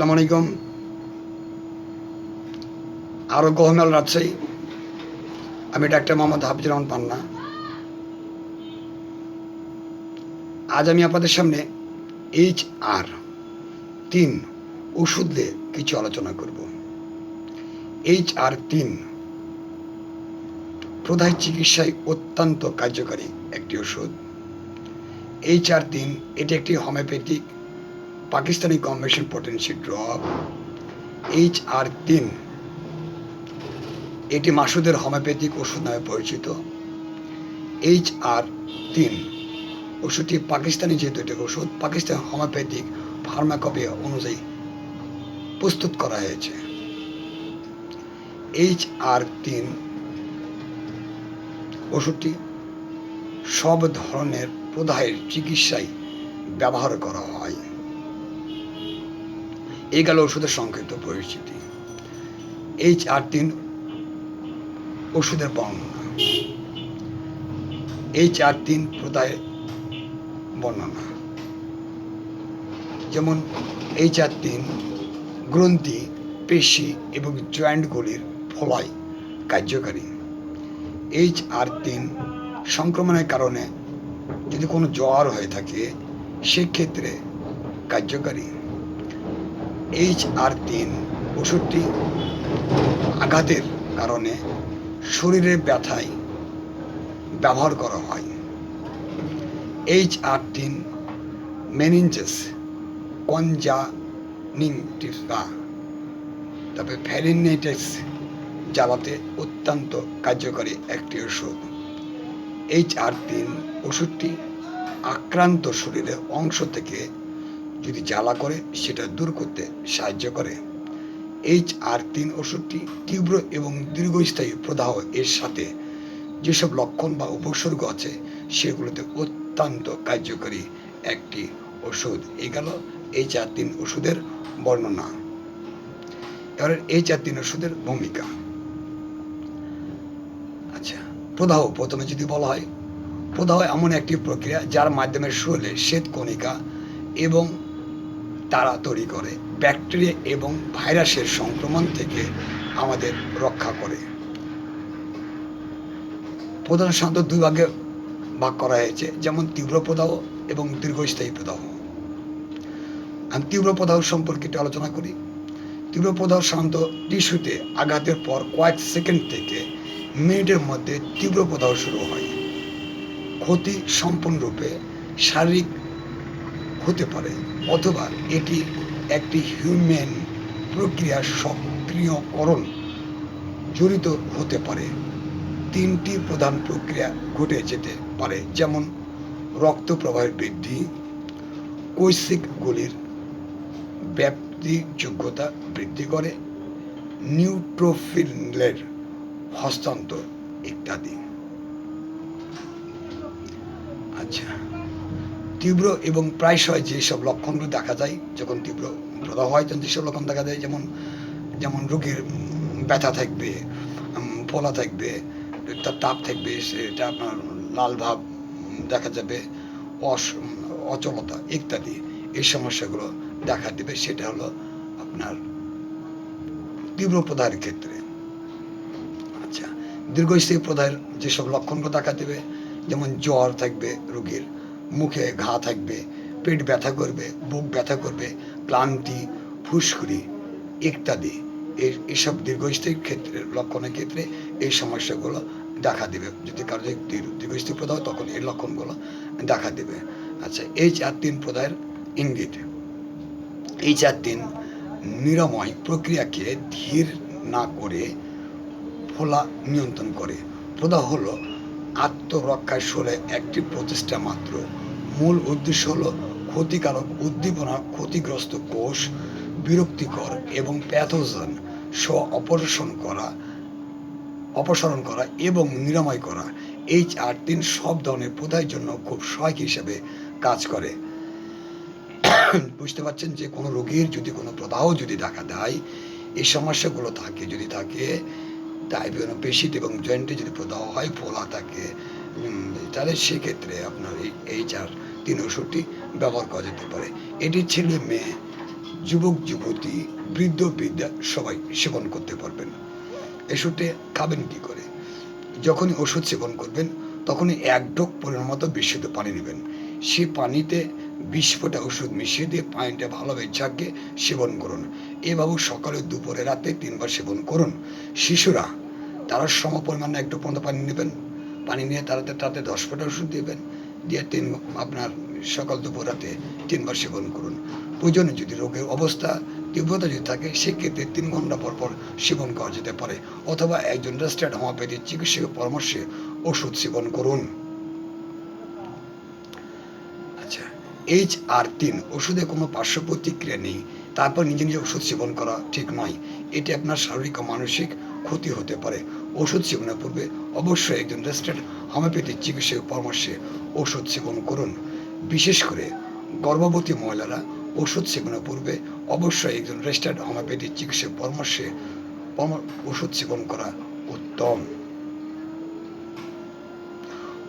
আসসালামু আলাইকুম। আরও রাজশাহী আমি ডাক্তার মোহাম্মদ হাফিজুর রহমান পান্না। আজ আমি আপনাদের সামনে এইচ আর তিন ওষুধ নিয়ে কিছু আলোচনা করব। এইচ আর তিন প্রধান চিকিৎসায় অত্যন্ত কার্যকারী একটি ওষুধ। এইচ আর তিন, এটি একটি homeopathic Pakistani combination potency drop H R তিন। এটি মাসুদের হোমিওপ্যাথিক ওষুধ নামে পরিচিত। এইচ আর তিন। ওষুধটি পাকিস্তানি যেহেতু এটি ওষুধ পাকিস্তান হোমিওপ্যাথিক ফার্মাকপি অনুযায়ী প্রস্তুত করা হয়েছে। এইচ আর তিন। ওষুধটি সব ধরনের প্রদাহের চিকিৎসায় ব্যবহার করা হয়। এই গেল ওষুধের সংক্ষিপ্ত পরিচিতি। এইচ আর তিন ওষুধের বর্ণনা। এইচ আর তিন প্রদায় বর্ণনা। যেমন এইচ আর তিন গ্রন্থি, পেশি এবং জয়েন্টগুলির ফলায় কার্যকারী। এইচ আর তিন সংক্রমণের কারণে যদি কোনো জ্বর হয়ে থাকে, সেক্ষেত্রে কার্যকারী। এইচ আর তিন ওষুধটি আঘাতের কারণে শরীরের ব্যথায় ব্যবহার করা হয়। এইচ আর তিন মেনিনজেস কনজানিংটিভা তবে ফ্যারিনাইটিস জ্বালাতে অত্যন্ত কার্যকরী একটি ওষুধ। এইচ আর তিন ওষুধটি আক্রান্ত শরীরের অংশ থেকে যদি জ্বালা করে, সেটা দূর করতে সাহায্য করে। এইচ আর তিন ওষুধটি তীব্র এবং দীর্ঘস্থায়ী প্রদাহ এর সাথে। যেসব লক্ষণ বা উপসর্গ আছে, সেগুলোতে অত্যন্ত কার্যকরী একটি ওষুধ। এই গেল এইচ আর তিন ওষুধের বর্ণনা। এবার এইচ আর তিন ওষুধের ভূমিকা। আচ্ছা প্রদাহ প্রথমে যদি বলা হয়, প্রদাহ এমন একটি প্রক্রিয়া যার মাধ্যমে শরীরে শ্বেত কণিকা এবং তারা তৈরি করে। ব্যাকটেরিয়া এবং ভাইরাসের সংক্রমণ থেকে আমাদের রক্ষা করে। প্রধান সাধারণত দুই ভাগে ভাগ করা হয়েছে, যেমন তীব্র প্রদাহ এবং দীর্ঘস্থায়ী প্রদাহ। আমি তীব্র প্রদাহ সম্পর্কে আলোচনা করি। তীব্র প্রদাহ সাধারণত টিস্যুতে আঘাতের পর কয়েক সেকেন্ড থেকে মিনিটের মধ্যে তীব্র প্রদাহ শুরু হয়। ক্ষতি সম্পূর্ণরূপে শারীরিক হতে পারে। অথবা এটি একটি হিউম্যান প্রক্রিয়ার সক্রিয়করণ জড়িত হতে পারে। তিনটি প্রধান প্রক্রিয়া ঘটে যেতে পারে, যেমন রক্ত প্রবাহের বৃদ্ধি কৈশিকগুলির ব্যাপ্তি যোগ্যতা বৃদ্ধি করে, নিউট্রোফিলের হস্তান্তর ইত্যাদি। আচ্ছা। তীব্র এবং প্রায়শই যেসব লক্ষণগুলো দেখা যায়, যখন তীব্র প্রদাহ হয়, তখন যেসব লক্ষণ দেখা যায়, যেমন যেমন রোগীর ব্যথা থাকবে ফোলা থাকবে, তার তাপ থাকবে, সেটা আপনার লাল ভাব দেখা যাবে, অস, অচলতা ইত্যাদি এই সমস্যাগুলো দেখা দেবে, সেটা হলো আপনার তীব্র প্রদাহের ক্ষেত্রে। আচ্ছা দীর্ঘস্থায়ী প্রদাহের যেসব লক্ষণগুলো দেখা দেবে, যেমন জ্বর থাকবে রোগীর মুখে ঘা থাকবে পেট ব্যথা করবে বুক ব্যথা করবে ক্লান্তি ফুসকুড়ি ইত্যাদি। এই এসব দীর্ঘস্থায়ী ক্ষেত্রে লক্ষণের ক্ষেত্রে এই সমস্যাগুলো দেখা দেবে। যদি কারও দীর্ঘস্থায়ী প্রদাহ হয়, তখন এই লক্ষণগুলো দেখা দেবে। আচ্ছা এই চার তিন প্রদায়ের ইঙ্গিত। এই চার তিন নিরাময় প্রক্রিয়াকে ধীর না করে ফোলা নিয়ন্ত্রণ করে। প্রদাহ হলো আত্মরক্ষায় সরে একটি প্রচেষ্টা মাত্র। মূল উদ্দেশ্য হলো ক্ষতিকারক, উদ্দীপনা ক্ষতিগ্রস্ত কোষ, বিরক্তিকর এবং প্যাথোজেন স্ব অপসারণ করা অপসারণ করা এবং নিরাময় করা। এইচ আর তিন সব ধরনের প্রদাহের জন্য খুব সহায়ক হিসেবে কাজ করে। বুঝতে পারছেন যে কোনো রোগীর যদি কোনো প্রদাহ যদি দেখা দেয়, এই সমস্যাগুলো থাকে, যদি থাকে, তাই পেশিতে এবং জয়েন্টে যদি প্রদাহ হয়, ফোলা থাকে তাহলে সেক্ষেত্রে আপনার এই এই চার তিন ওষুধটি ব্যবহার করা যেতে পারে। এটি ছেলে, মেয়ে, যুবক, যুবতী, বৃদ্ধ, বৃদ্ধা সবাই সেবন করতে পারবেন। এসুটে খাবেন কি করে? যখনই ওষুধ সেবন করবেন, তখনই এক ঢোক পরিমাণ মতো বিশুদ্ধ পানি নেবেন। সেই পানিতে বিশ ফোঁটা ওষুধ মিশিয়ে দিয়ে পানিটা ভালোভাবে ঝাঁকে সেবন করুন। এভাবে সকালে, দুপুরে, রাতে তিনবার সেবন করুন। শিশুরা, তারা সম পরিমাণে একটু পর্যন্ত পানি নেবেন। পানি নিয়ে তারাতে তাতে দশ ফোঁটা ওষুধ দেবেন। দিয়ে তিন আপনার সকাল দুপুর রাতে তিনবার সেবন করুন। প্রয়োজনে যদি রোগের অবস্থা, তীব্রতা যদি থাকে, সেক্ষেত্রে তিন ঘণ্টা পর পর সেবন করা যেতে পারে। অথবা একজন রেজিস্টার্ড হোমিওপ্যাথির চিকিৎসকের পরামর্শে ওষুধ সেবন করুন। আচ্ছা এইচ আর তিন, ওষুধে কোনো পার্শ্ব প্রতিক্রিয়া নেই। তারপর নিজে নিজে ওষুধ সেবন করা ঠিক নয়। এটি আপনার শারীরিক ও মানসিক ক্ষতি হতে পারে। ওষুধ সেবনের পূর্বে অবশ্যই একজন রেজিস্টার্ড হোমিওপ্যাথিক চিকিৎসকের পরামর্শে ওষুধ সেবন করুন। বিশেষ করে গর্ভবতী মহিলারা ওষুধ সেবনের পূর্বে অবশ্যই একজন রেজিস্টার্ড হোমিওপ্যাথিক চিকিৎসকের পরামর্শে ওষুধ সেবন করা উত্তম।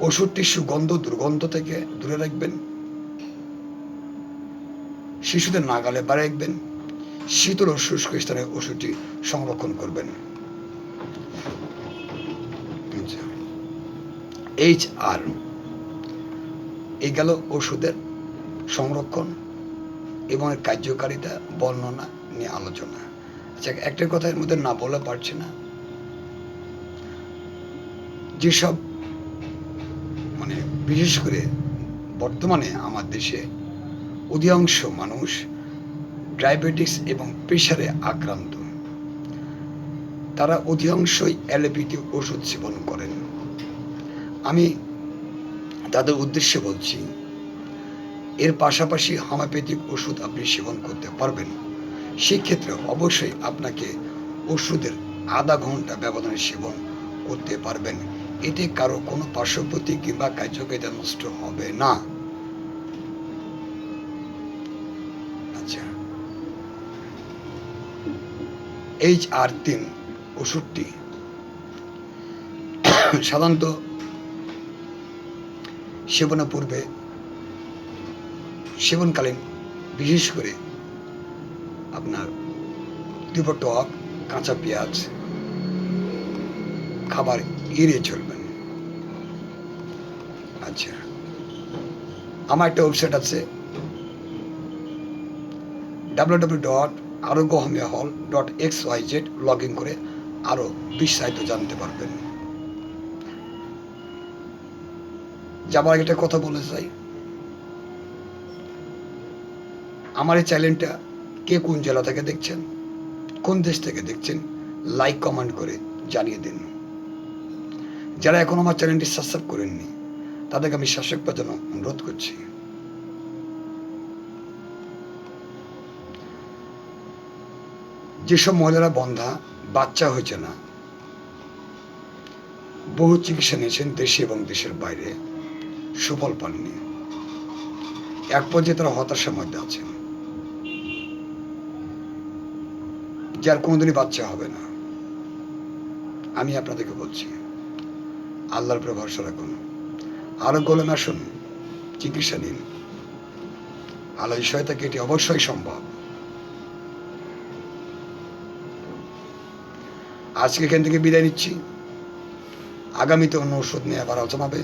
ওষুধটি সুগন্ধ দুর্গন্ধ থেকে দূরে রাখবেন। শিশুদের নাগালে বাড়ি রাখবেন। শীতল ও শুষ্ক স্থানে ওষুধটি সংরক্ষণ করবেন। এইচ আর এই গেল ওষুধের সংরক্ষণ এবং কার্যকারিতা বর্ণনা নিয়ে আলোচনা। আচ্ছা একটা কথা এর মধ্যে না বলে পারছি না। যেসব মানে বিশেষ করে বর্তমানে আমার দেশে অধিকাংশ মানুষ ডায়াবেটিস এবং প্রেশারে আক্রান্ত। তারা অধিকাংশই অ্যালোপ্যাথি ওষুধ সেবন করেন। আমি তাদের উদ্দেশ্যে বলছি, এর পাশাপাশি হোমিওপ্যাথিক ওষুধ আপনি সেবন করতে পারবেন। সেক্ষেত্রে অবশ্যই আপনাকে ওষুধের আধা ঘণ্টা ব্যবধানে সেবন করতে পারবেন। এতে কারও কোনো পার্শ্বপ্রতি কিংবা কার্যকারিতা নষ্ট হবে না। আচ্ছা। এইচ আর তিন ওষুধটি সাধারণত সেবনের পূর্বে সেবনকালীন, বিশেষ করে আপনার তীব্র টক কাঁচা পেঁয়াজ, খাবার এড়িয়ে চলবেন। আচ্ছা আমার একটা ওয়েবসাইট আছে W W dot Arogya homeo hall dot X Y Z log in করে আরও বিস্তারিত জানতে পারবেন। যাবার আগে একটা কথা বলে চাই আমার এই চ্যানেলটা কে কোন জেলা থেকে দেখছেন, কোন দেশ থেকে দেখছেন লাইক কমেন্ট করে জানিয়ে দিন। যারা এখন আমার চ্যানেলটি সাবস্ক্রাইব করেননি, তাদেরকে আমি করার জন্য অনুরোধ করছি। যেসব মহিলারা বন্ধা, বাচ্চা হয়েছে না, বহু চিকিৎসা নিয়েছেন দেশে এবং দেশের বাইরে। সুফল পাননি। এক পর্যায়ে তারা হতাশার মধ্যে আছেন। যার কোনোদিনই বাচ্চা হবে না। আমি আপনাদেরকে বলছি, আল্লাহর উপরে ভরসা রাখুন। আরও গোলেন আসুন, চিকিৎসা নিন। আল্লাহ থেকে এটি অবশ্যই সম্ভব। আজকে এখান থেকে বিদায় নিচ্ছি। আগামীতে অন্য ওষুধ নিয়ে আবার আলোচনা হবে।